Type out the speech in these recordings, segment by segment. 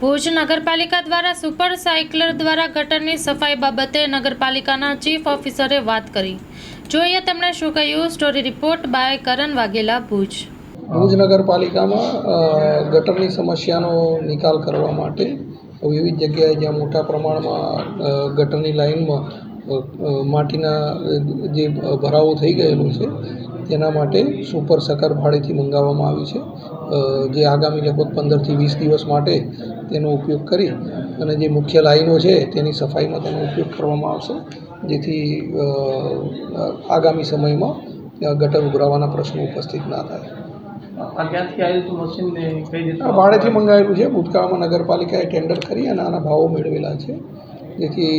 ભુજ નગરપાલિકા દ્વારા સુપર સાયકલર દ્વારા ગટરની સફાઈ બાબતે નગરપાલિકાના ચીફ ઓફિસરે વાત કરી. જોઈએ તેમણે શું કહ્યું. Story report by Karan Vaghela, Bhuj. Bhuj નગરપાલિકામાં ગટરની સમસ્યાનો નિકાલ કરવા માટે વિવિધ જગ્યાએ જ્યાં મોટા પ્રમાણમાં ગટરની લાઇનમાં માટીના જે ભરાવો થઈ ગયેલો છે તેના માટે સુપર સકર ભાડેથી મંગાવવામાં આવ્યું છે. જે આગામી લગભગ પંદરથી વીસ દિવસ માટે તેનો ઉપયોગ કરી અને જે મુખ્ય લાઈનો છે તેની સફાઈમાં તેનો ઉપયોગ કરવામાં આવશે. જેથી આગામી સમયમાં ગટર ઉભરાવાના પ્રશ્નો ઉપસ્થિત ના થાય. ભાડેથી મંગાવેલું છે. ભૂતકાળમાં નગરપાલિકાએ ટેન્ડર કરી અને આના ભાવો મેળવેલા છે. જેથી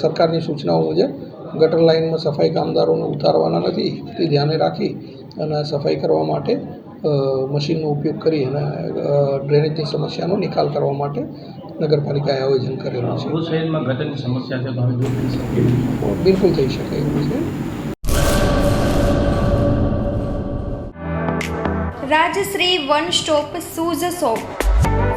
સરકારની સૂચનાઓ મુજબ ગટર લાઇનમાં સફાઈ કામદારોને ઉતારવાના નથી. તે ધ્યાને રાખી અને સફાઈ કરવા માટે મશીનનો ઉપયોગ કરી અને ડ્રેનેજની સમસ્યાનો નિકાલ કરવા માટે નગરપાલિકાએ આયોજન કરેલું છે. શહેરમાં ગટરની સમસ્યા છે તો હવે દૂર થઈ શકે બિલકુલ થઈ શકે એવું છે. Rajshree one stop shoes shop